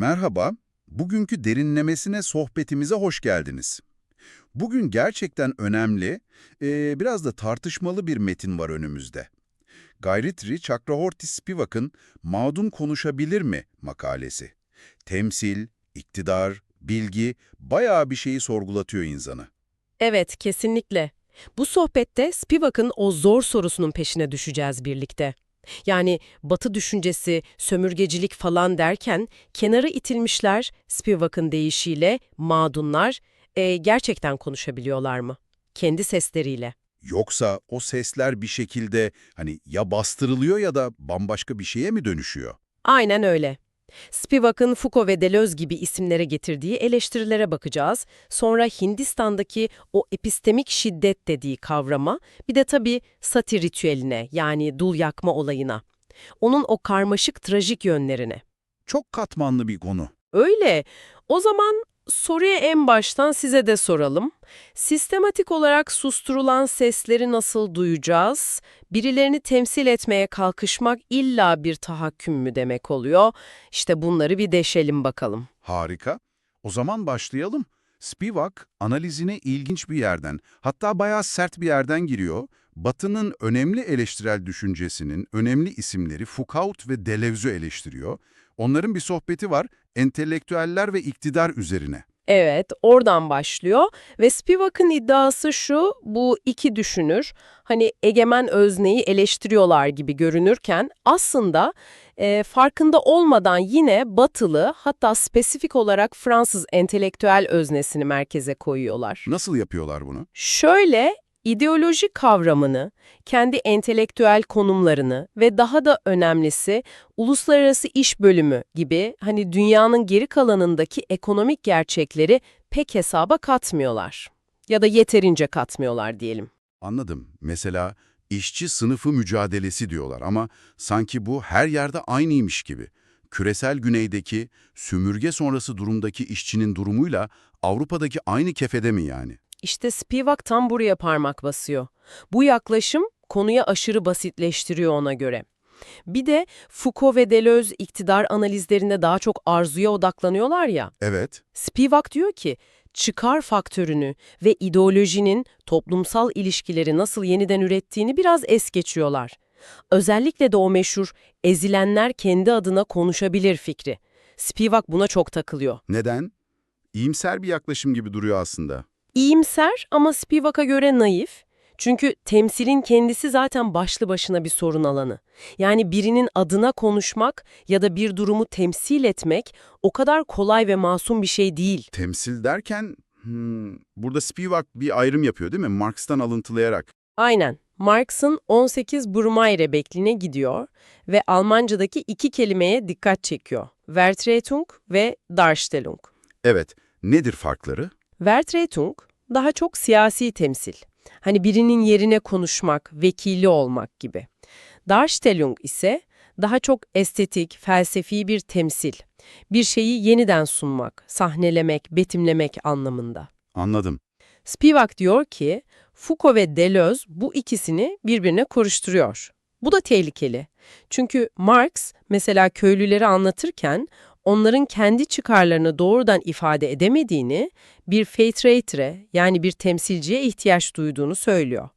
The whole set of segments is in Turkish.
Merhaba, bugünkü derinlemesine sohbetimize hoş geldiniz. Bugün gerçekten önemli, eee, biraz da tartışmalı bir metin var önümüzde. Gayretri Chakravorty Spivak'ın Mağdum Konuşabilir mi makalesi. Temsil, iktidar, bilgi bayağı bir şeyi sorgulatıyor insanı. Evet, kesinlikle. Bu sohbette Spivak'ın o zor sorusunun peşine düşeceğiz birlikte. Yani batı düşüncesi, sömürgecilik falan derken kenara itilmişler Spivak'ın deyişiyle mağdunlar e, gerçekten konuşabiliyorlar mı? Kendi sesleriyle. Yoksa o sesler bir şekilde hani ya bastırılıyor ya da bambaşka bir şeye mi dönüşüyor? Aynen öyle. Spivak'ın Foucault ve Deleuze gibi isimlere getirdiği eleştirilere bakacağız. Sonra Hindistan'daki o epistemik şiddet dediği kavrama, bir de tabii sati ritüeline yani dul yakma olayına. Onun o karmaşık trajik yönlerine. Çok katmanlı bir konu. Öyle. O zaman soruyu en baştan size de soralım. Sistematik olarak susturulan sesleri nasıl duyacağız? Birilerini temsil etmeye kalkışmak illa bir tahakküm mü demek oluyor? İşte bunları bir deşelim bakalım. Harika. O zaman başlayalım. Spivak analizine ilginç bir yerden, hatta bayağı sert bir yerden giriyor. Batı'nın önemli eleştirel düşüncesinin önemli isimleri Foucault ve Deleuze'ü eleştiriyor. Onların bir sohbeti var, entelektüeller ve iktidar üzerine. Evet, oradan başlıyor ve Spivak'ın iddiası şu, bu iki düşünür, hani egemen özneyi eleştiriyorlar gibi görünürken aslında e, farkında olmadan yine batılı hatta spesifik olarak Fransız entelektüel öznesini merkeze koyuyorlar. Nasıl yapıyorlar bunu? Şöyle, ideoloji kavramını, kendi entelektüel konumlarını ve daha da önemlisi uluslararası iş bölümü gibi hani dünyanın geri kalanındaki ekonomik gerçekleri pek hesaba katmıyorlar. Ya da yeterince katmıyorlar diyelim. Anladım. Mesela işçi sınıfı mücadelesi diyorlar ama sanki bu her yerde aynıymış gibi. Küresel güneydeki, sömürge sonrası durumdaki işçinin durumuyla Avrupa'daki aynı kefede mi yani? İşte Spivak tam buraya parmak basıyor. Bu yaklaşım konuya aşırı basitleştiriyor ona göre. Bir de Foucault ve Deleuze iktidar analizlerinde daha çok arzuya odaklanıyorlar ya. Evet. Spivak diyor ki, çıkar faktörünü ve ideolojinin toplumsal ilişkileri nasıl yeniden ürettiğini biraz es geçiyorlar. Özellikle de o meşhur ezilenler kendi adına konuşabilir fikri. Spivak buna çok takılıyor. Neden? İyimser bir yaklaşım gibi duruyor aslında. İyimser ama Spivak'a göre naif. Çünkü temsilin kendisi zaten başlı başına bir sorun alanı. Yani birinin adına konuşmak ya da bir durumu temsil etmek o kadar kolay ve masum bir şey değil. Temsil derken, hmm, burada Spivak bir ayrım yapıyor değil mi? Marx'tan alıntılayarak. Aynen. Marx'ın 18 Brumaire bekline gidiyor ve Almancadaki iki kelimeye dikkat çekiyor. Vertretung ve Darstellung. Evet, nedir farkları? Vertretung daha çok siyasi temsil. Hani birinin yerine konuşmak, vekili olmak gibi. Darstellung ise daha çok estetik, felsefi bir temsil. Bir şeyi yeniden sunmak, sahnelemek, betimlemek anlamında. Anladım. Spivak diyor ki, Foucault ve Deleuze bu ikisini birbirine karıştırıyor. Bu da tehlikeli. Çünkü Marx mesela köylüleri anlatırken onların kendi çıkarlarını doğrudan ifade edemediğini, bir feytreitre yani bir temsilciye ihtiyaç duyduğunu söylüyor.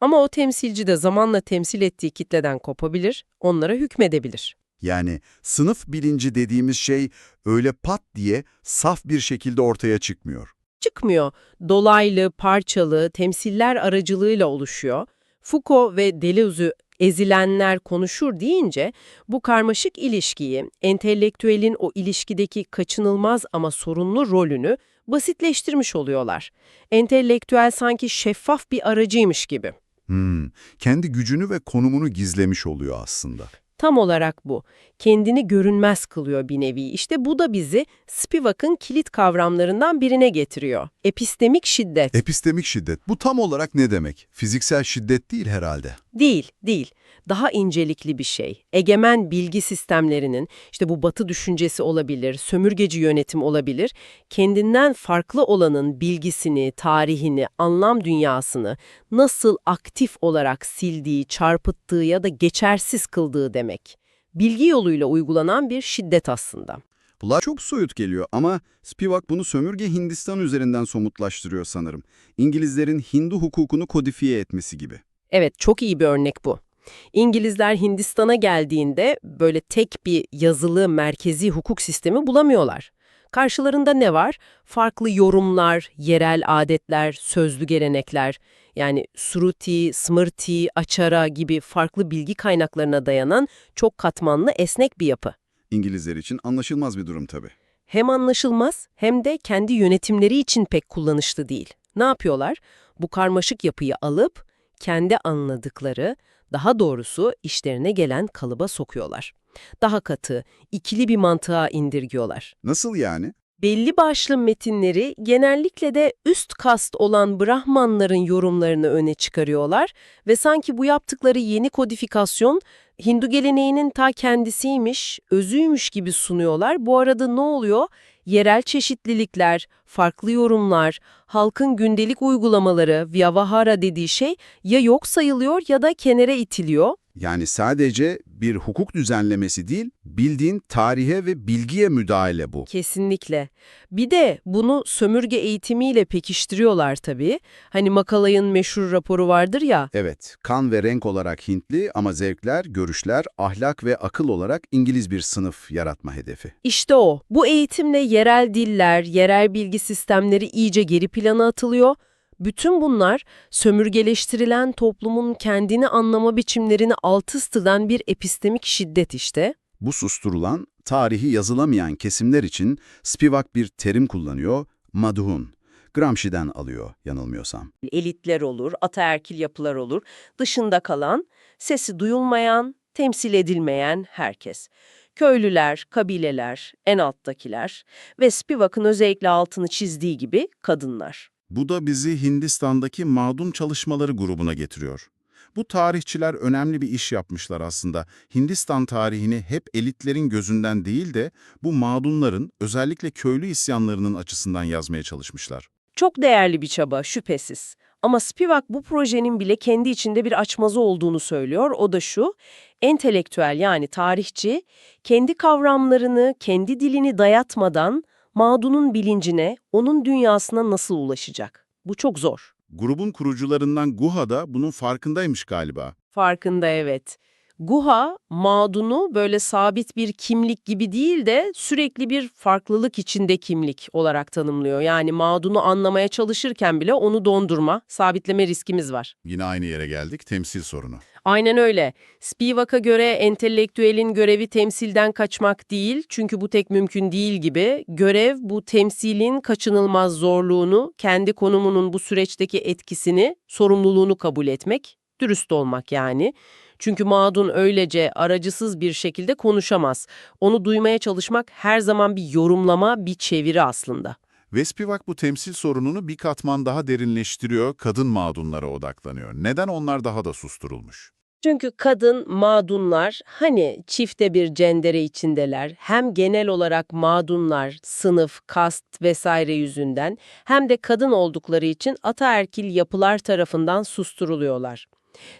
Ama o temsilci de zamanla temsil ettiği kitleden kopabilir, onlara hükmedebilir. Yani sınıf bilinci dediğimiz şey öyle pat diye saf bir şekilde ortaya çıkmıyor. Çıkmıyor, dolaylı, parçalı, temsiller aracılığıyla oluşuyor. Foucault ve Deleuze'ü ezilenler konuşur deyince bu karmaşık ilişkiyi, entelektüelin o ilişkideki kaçınılmaz ama sorunlu rolünü basitleştirmiş oluyorlar. Entelektüel sanki şeffaf bir aracıymış gibi. Hmm, kendi gücünü ve konumunu gizlemiş oluyor aslında. Tam olarak bu. Kendini görünmez kılıyor bir nevi. İşte bu da bizi Spivak'ın kilit kavramlarından birine getiriyor. Epistemik şiddet. Epistemik şiddet. Bu tam olarak ne demek? Fiziksel şiddet değil herhalde. Değil, değil. Daha incelikli bir şey. Egemen bilgi sistemlerinin, işte bu batı düşüncesi olabilir, sömürgeci yönetim olabilir, kendinden farklı olanın bilgisini, tarihini, anlam dünyasını nasıl aktif olarak sildiği, çarpıttığı ya da geçersiz kıldığı demek. Bilgi yoluyla uygulanan bir şiddet aslında. Kulağa çok soyut geliyor ama Spivak bunu sömürge Hindistan üzerinden somutlaştırıyor sanırım. İngilizlerin Hindu hukukunu kodifiye etmesi gibi. Evet, çok iyi bir örnek bu. İngilizler Hindistan'a geldiğinde böyle tek bir yazılı merkezi hukuk sistemi bulamıyorlar. Karşılarında ne var? Farklı yorumlar, yerel adetler, sözlü gelenekler, yani Sruti, Smrti, Achara gibi farklı bilgi kaynaklarına dayanan çok katmanlı esnek bir yapı. İngilizler için anlaşılmaz bir durum tabii. Hem anlaşılmaz hem de kendi yönetimleri için pek kullanışlı değil. Ne yapıyorlar? Bu karmaşık yapıyı alıp kendi anladıkları, daha doğrusu işlerine gelen kalıba sokuyorlar. Daha katı, ikili bir mantığa indirgiyorlar. Nasıl yani? Belli başlı metinleri genellikle de üst kast olan Brahmanların yorumlarını öne çıkarıyorlar ve sanki bu yaptıkları yeni kodifikasyon Hindu geleneğinin ta kendisiymiş, özüymüş gibi sunuyorlar. Bu arada ne oluyor? Yerel çeşitlilikler, farklı yorumlar, halkın gündelik uygulamaları, vyavahara dediği şey ya yok sayılıyor ya da kenara itiliyor. Yani sadece bir hukuk düzenlemesi değil, bildiğin tarihe ve bilgiye müdahale bu. Kesinlikle. Bir de bunu sömürge eğitimiyle pekiştiriyorlar tabii. Hani Makalay'ın meşhur raporu vardır ya, Evet, kan ve renk olarak Hintli ama zevkler, görüşler, ahlak ve akıl olarak İngiliz bir sınıf yaratma hedefi. işte o. Bu eğitimle yerel diller, yerel bilgi sistemleri iyice geri plana atılıyor. Bütün bunlar sömürgeleştirilen toplumun kendini anlama biçimlerini alt üst eden bir epistemik şiddet işte. Bu susturulan, tarihi yazılamayan kesimler için Spivak bir terim kullanıyor, madhun. Gramsci'den alıyor yanılmıyorsam. elitler olur, ataerkil yapılar olur, dışında kalan, sesi duyulmayan, temsil edilmeyen herkes. Köylüler, kabileler, en alttakiler ve Spivak'ın özellikle altını çizdiği gibi kadınlar. Bu da bizi Hindistan'daki madun çalışmaları grubuna getiriyor. Bu tarihçiler önemli bir iş yapmışlar aslında. Hindistan tarihini hep elitlerin gözünden değil de bu madunların, özellikle köylü isyanlarının açısından yazmaya çalışmışlar. Çok değerli bir çaba, şüphesiz. Ama Spivak bu projenin bile kendi içinde bir açmazı olduğunu söylüyor. O da şu, entelektüel yani tarihçi, kendi kavramlarını, kendi dilini dayatmadan mağdunun bilincine, onun dünyasına nasıl ulaşacak? Bu çok zor. Grubun kurucularından Guha da bunun farkındaymış galiba. Farkında evet. Guha, mağdunu böyle sabit bir kimlik gibi değil de sürekli bir farklılık içinde kimlik olarak tanımlıyor. Yani mağdunu anlamaya çalışırken bile onu dondurma, sabitleme riskimiz var. Yine aynı yere geldik, temsil sorunu. Aynen öyle. Spivak'a göre entelektüelin görevi temsilden kaçmak değil, çünkü bu tek mümkün değil gibi. Görev bu temsilin kaçınılmaz zorluğunu, kendi konumunun bu süreçteki etkisini, sorumluluğunu kabul etmek, dürüst olmak yani. Çünkü mağdun öylece aracısız bir şekilde konuşamaz. Onu duymaya çalışmak her zaman bir yorumlama, bir çeviri aslında. Ve Spivak bu temsil sorununu bir katman daha derinleştiriyor, kadın mağdunlara odaklanıyor. Neden onlar daha da susturulmuş? Çünkü kadın mağdunlar hani çifte bir cendere içindeler hem genel olarak mağdunlar sınıf, kast vesaire yüzünden hem de kadın oldukları için ataerkil yapılar tarafından susturuluyorlar.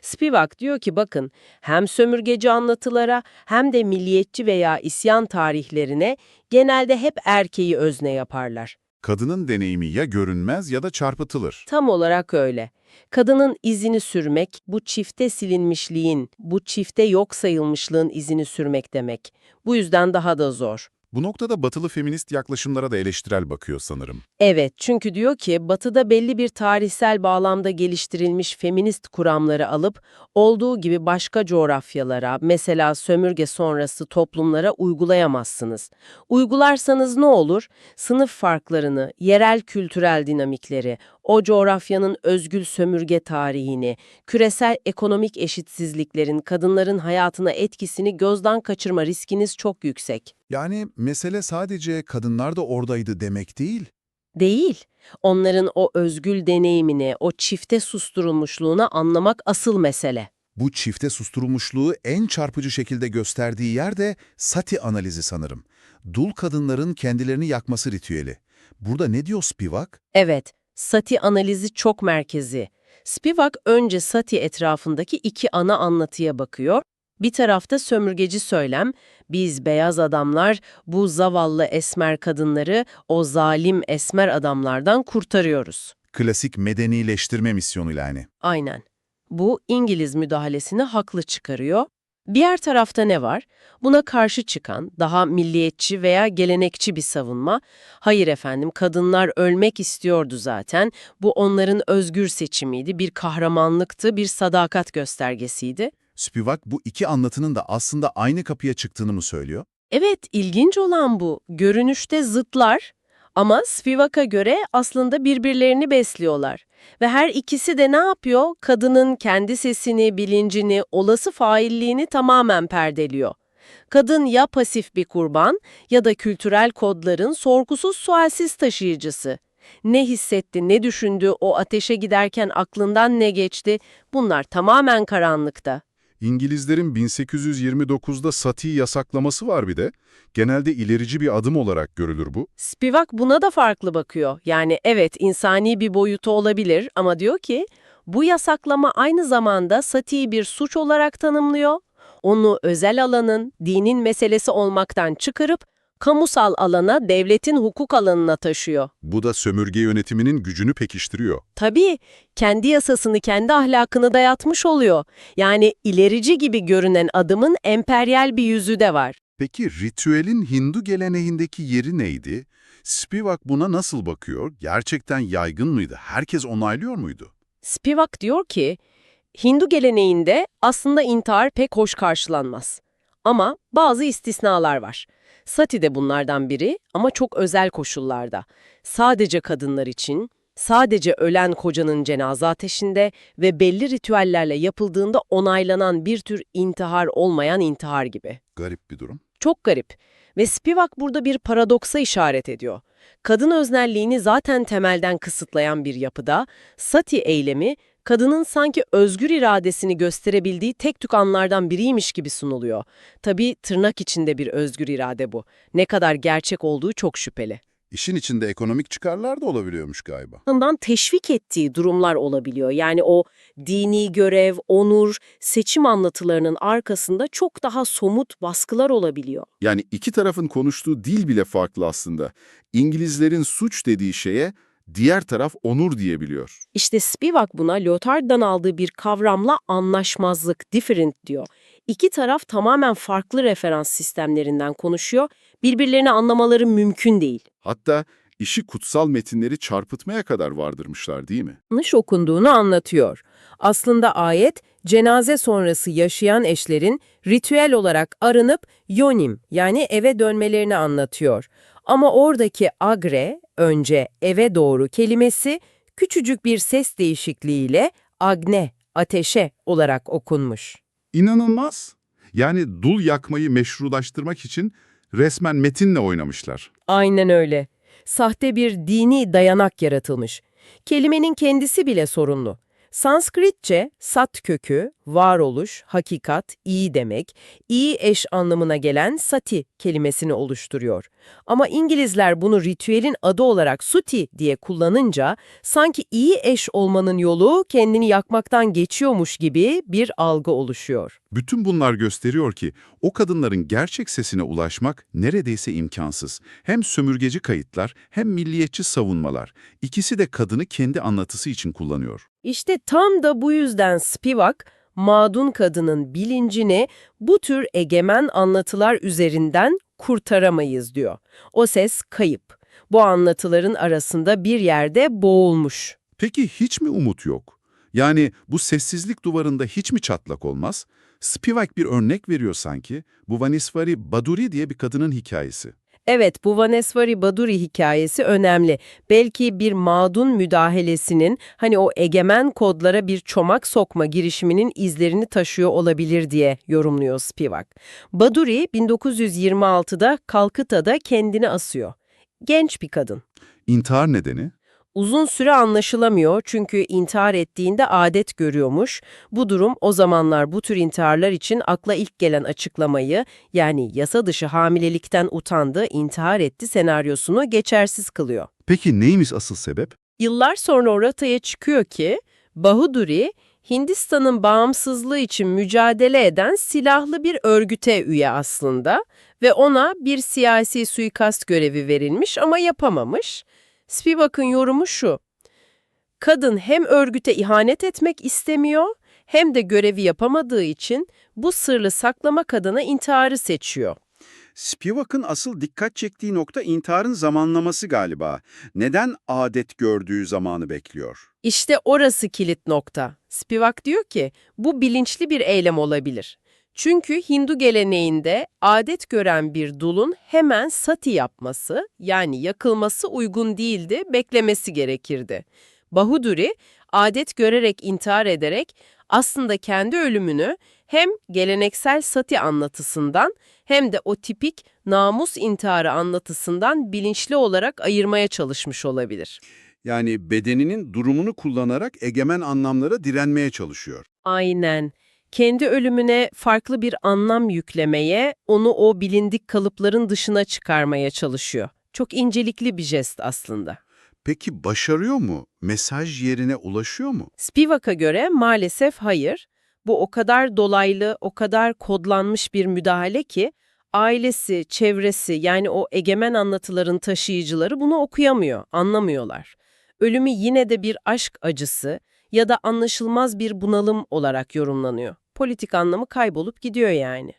Spivak diyor ki bakın hem sömürgeci anlatılara hem de milliyetçi veya isyan tarihlerine genelde hep erkeği özne yaparlar. Kadının deneyimi ya görünmez ya da çarpıtılır. Tam olarak öyle. Kadının izini sürmek, bu çifte silinmişliğin, bu çifte yok sayılmışlığın izini sürmek demek. Bu yüzden daha da zor. Bu noktada batılı feminist yaklaşımlara da eleştirel bakıyor sanırım. Evet, çünkü diyor ki Batı'da belli bir tarihsel bağlamda geliştirilmiş feminist kuramları alıp olduğu gibi başka coğrafyalara, mesela sömürge sonrası toplumlara uygulayamazsınız. Uygularsanız ne olur? Sınıf farklarını, yerel kültürel dinamikleri, o coğrafyanın özgül sömürge tarihini, küresel ekonomik eşitsizliklerin kadınların hayatına etkisini gözden kaçırma riskiniz çok yüksek. Yani mesele sadece kadınlar da oradaydı demek değil. Değil. Onların o özgül deneyimini, o çifte susturulmuşluğunu anlamak asıl mesele. Bu çifte susturulmuşluğu en çarpıcı şekilde gösterdiği yer de sati analizi sanırım. Dul kadınların kendilerini yakması ritüeli. Burada ne diyor Spivak? Evet, sati analizi çok merkezi. Spivak önce sati etrafındaki iki ana anlatıya bakıyor. Bir tarafta sömürgeci söylem, biz beyaz adamlar bu zavallı esmer kadınları o zalim esmer adamlardan kurtarıyoruz. Klasik medenileştirme misyonu yani. Aynen. Bu İngiliz müdahalesini haklı çıkarıyor. Diğer tarafta ne var? Buna karşı çıkan, daha milliyetçi veya gelenekçi bir savunma. Hayır efendim, kadınlar ölmek istiyordu zaten. Bu onların özgür seçimiydi, bir kahramanlıktı, bir sadakat göstergesiydi. Spivak bu iki anlatının da aslında aynı kapıya çıktığını mı söylüyor? Evet, ilginç olan bu. Görünüşte zıtlar ama Spivak'a göre aslında birbirlerini besliyorlar. Ve her ikisi de ne yapıyor? Kadının kendi sesini, bilincini, olası failliğini tamamen perdeliyor. Kadın ya pasif bir kurban ya da kültürel kodların sorgusuz sualsiz taşıyıcısı. Ne hissetti, ne düşündü, o ateşe giderken aklından ne geçti? Bunlar tamamen karanlıkta. İngilizlerin 1829'da satiyi yasaklaması var bir de. Genelde ilerici bir adım olarak görülür bu. Spivak buna da farklı bakıyor. Yani evet insani bir boyutu olabilir ama diyor ki bu yasaklama aynı zamanda satiyi bir suç olarak tanımlıyor. Onu özel alanın, dinin meselesi olmaktan çıkarıp kamusal alana, devletin hukuk alanına taşıyor. Bu da sömürge yönetiminin gücünü pekiştiriyor. Tabii kendi yasasını, kendi ahlakını dayatmış oluyor. Yani ilerici gibi görünen adımın emperyal bir yüzü de var. Peki ritüelin Hindu geleneğindeki yeri neydi? Spivak buna nasıl bakıyor? Gerçekten yaygın mıydı? Herkes onaylıyor muydu? Spivak diyor ki, Hindu geleneğinde aslında intihar pek hoş karşılanmaz. Ama bazı istisnalar var. Sati de bunlardan biri ama çok özel koşullarda. Sadece kadınlar için, sadece ölen kocanın cenaze ateşinde ve belli ritüellerle yapıldığında onaylanan bir tür intihar olmayan intihar gibi. Garip bir durum. Çok garip. Ve Spivak burada bir paradoksa işaret ediyor. Kadın öznelliğini zaten temelden kısıtlayan bir yapıda, sati eylemi, kadının sanki özgür iradesini gösterebildiği tek tük anlardan biriymiş gibi sunuluyor. Tabii tırnak içinde bir özgür irade bu. Ne kadar gerçek olduğu çok şüpheli. İşin içinde ekonomik çıkarlar da olabiliyormuş galiba. Ondan teşvik ettiği durumlar olabiliyor. Yani o dini görev, onur, seçim anlatılarının arkasında çok daha somut baskılar olabiliyor. Yani iki tarafın konuştuğu dil bile farklı aslında. İngilizlerin suç dediği şeye diğer taraf onur diyebiliyor. İşte Spivak buna Lyotard'dan aldığı bir kavramla anlaşmazlık, different diyor. İki taraf tamamen farklı referans sistemlerinden konuşuyor, birbirlerini anlamaları mümkün değil. Hatta işi kutsal metinleri çarpıtmaya kadar vardırmışlar değil mi? yanlış okunduğunu anlatıyor. Aslında ayet, cenaze sonrası yaşayan eşlerin ritüel olarak arınıp yonim yani eve dönmelerini anlatıyor. Ama oradaki agre, önce eve doğru kelimesi küçücük bir ses değişikliğiyle agne, ateşe olarak okunmuş. İnanılmaz. Yani dul yakmayı meşrulaştırmak için resmen metinle oynamışlar. Aynen öyle. Sahte bir dini dayanak yaratılmış. Kelimenin kendisi bile sorunlu. Sanskritçe sat kökü, varoluş, hakikat, iyi demek, iyi eş anlamına gelen sati kelimesini oluşturuyor. Ama İngilizler bunu ritüelin adı olarak suti diye kullanınca sanki iyi eş olmanın yolu kendini yakmaktan geçiyormuş gibi bir algı oluşuyor. Bütün bunlar gösteriyor ki o kadınların gerçek sesine ulaşmak neredeyse imkansız. Hem sömürgeci kayıtlar hem milliyetçi savunmalar. İkisi de kadını kendi anlatısı için kullanıyor. İşte tam da bu yüzden Spivak, mağdun kadının bilincini bu tür egemen anlatılar üzerinden kurtaramayız diyor. O ses kayıp. Bu anlatıların arasında bir yerde boğulmuş. Peki hiç mi umut yok? Yani bu sessizlik duvarında hiç mi çatlak olmaz? Spivak bir örnek veriyor sanki. Bu Vanisvari Baduri diye bir kadının hikayesi. Evet, bu Vanesvari Baduri hikayesi önemli. Belki bir mağdun müdahalesinin, hani o egemen kodlara bir çomak sokma girişiminin izlerini taşıyor olabilir diye yorumluyor Spivak. Baduri 1926'da Kalkıta'da kendini asıyor. Genç bir kadın. İntihar nedeni? Uzun süre anlaşılamıyor çünkü intihar ettiğinde adet görüyormuş. Bu durum o zamanlar bu tür intiharlar için akla ilk gelen açıklamayı yani yasa dışı hamilelikten utandı, intihar etti senaryosunu geçersiz kılıyor. Peki neymiş asıl sebep? Yıllar sonra ortaya çıkıyor ki Bahuduri Hindistan'ın bağımsızlığı için mücadele eden silahlı bir örgüte üye aslında ve ona bir siyasi suikast görevi verilmiş ama yapamamış. Spivak'ın yorumu şu. Kadın hem örgüte ihanet etmek istemiyor hem de görevi yapamadığı için bu sırrı saklamak adına intiharı seçiyor. Spivak'ın asıl dikkat çektiği nokta intiharın zamanlaması galiba. Neden adet gördüğü zamanı bekliyor? İşte orası kilit nokta. Spivak diyor ki bu bilinçli bir eylem olabilir. Çünkü Hindu geleneğinde adet gören bir dulun hemen sati yapması yani yakılması uygun değildi, beklemesi gerekirdi. Bahuduri adet görerek intihar ederek aslında kendi ölümünü hem geleneksel sati anlatısından hem de o tipik namus intiharı anlatısından bilinçli olarak ayırmaya çalışmış olabilir. Yani bedeninin durumunu kullanarak egemen anlamlara direnmeye çalışıyor. Aynen. Kendi ölümüne farklı bir anlam yüklemeye, onu o bilindik kalıpların dışına çıkarmaya çalışıyor. Çok incelikli bir jest aslında. Peki başarıyor mu? Mesaj yerine ulaşıyor mu? Spivak'a göre maalesef hayır. Bu o kadar dolaylı, o kadar kodlanmış bir müdahale ki ailesi, çevresi yani o egemen anlatıların taşıyıcıları bunu okuyamıyor, anlamıyorlar. Ölümü yine de bir aşk acısı ya da anlaşılmaz bir bunalım olarak yorumlanıyor. Politik anlamı kaybolup gidiyor yani.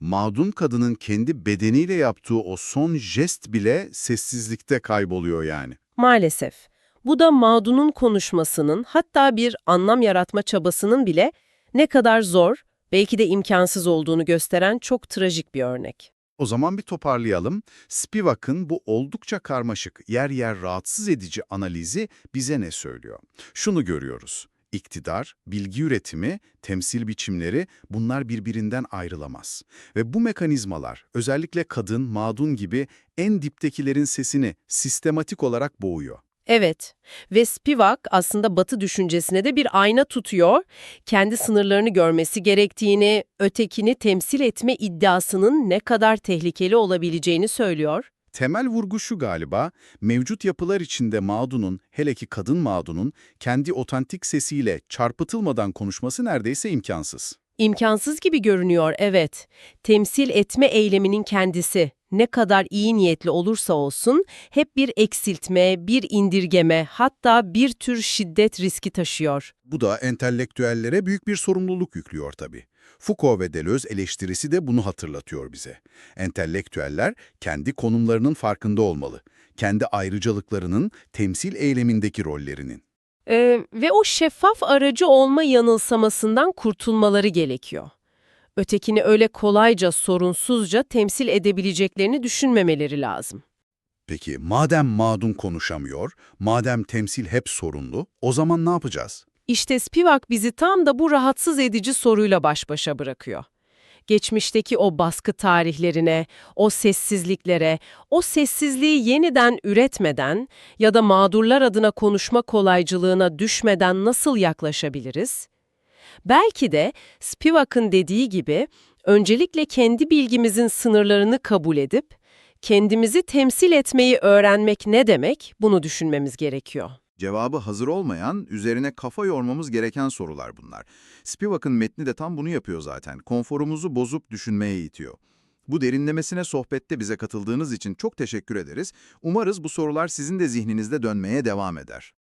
Mağdun kadının kendi bedeniyle yaptığı o son jest bile sessizlikte kayboluyor yani. Maalesef. Bu da mağdunun konuşmasının hatta bir anlam yaratma çabasının bile ne kadar zor, belki de imkansız olduğunu gösteren çok trajik bir örnek. O zaman bir toparlayalım. Spivak'ın bu oldukça karmaşık, yer yer rahatsız edici analizi bize ne söylüyor? Şunu görüyoruz. İktidar, bilgi üretimi, temsil biçimleri bunlar birbirinden ayrılamaz. Ve bu mekanizmalar özellikle kadın, mağdun gibi en diptekilerin sesini sistematik olarak boğuyor. Evet ve Spivak aslında Batı düşüncesine de bir ayna tutuyor, kendi sınırlarını görmesi gerektiğini, ötekini temsil etme iddiasının ne kadar tehlikeli olabileceğini söylüyor. Temel vurgu şu galiba, mevcut yapılar içinde mağdunun, hele ki kadın mağdunun, kendi otantik sesiyle çarpıtılmadan konuşması neredeyse imkansız. İmkansız gibi görünüyor, evet. Temsil etme eyleminin kendisi ne kadar iyi niyetli olursa olsun hep bir eksiltme, bir indirgeme, hatta bir tür şiddet riski taşıyor. Bu da entelektüellere büyük bir sorumluluk yüklüyor tabii. Foucault ve Deleuze eleştirisi de bunu hatırlatıyor bize. Entelektüeller kendi konumlarının farkında olmalı. Kendi ayrıcalıklarının, temsil eylemindeki rollerinin. Ee, ve o şeffaf aracı olma yanılsamasından kurtulmaları gerekiyor. Ötekini öyle kolayca, sorunsuzca temsil edebileceklerini düşünmemeleri lazım. Peki madem mağdun konuşamıyor, madem temsil hep sorunlu, o zaman ne yapacağız? İşte Spivak bizi tam da bu rahatsız edici soruyla baş başa bırakıyor. Geçmişteki o baskı tarihlerine, o sessizliklere, o sessizliği yeniden üretmeden ya da mağdurlar adına konuşma kolaycılığına düşmeden nasıl yaklaşabiliriz? Belki de Spivak'ın dediği gibi öncelikle kendi bilgimizin sınırlarını kabul edip kendimizi temsil etmeyi öğrenmek ne demek bunu düşünmemiz gerekiyor. Cevabı hazır olmayan, üzerine kafa yormamız gereken sorular bunlar. Spivak'ın metni de tam bunu yapıyor zaten. Konforumuzu bozup düşünmeye itiyor. Bu derinlemesine sohbette bize katıldığınız için çok teşekkür ederiz. Umarız bu sorular sizin de zihninizde dönmeye devam eder.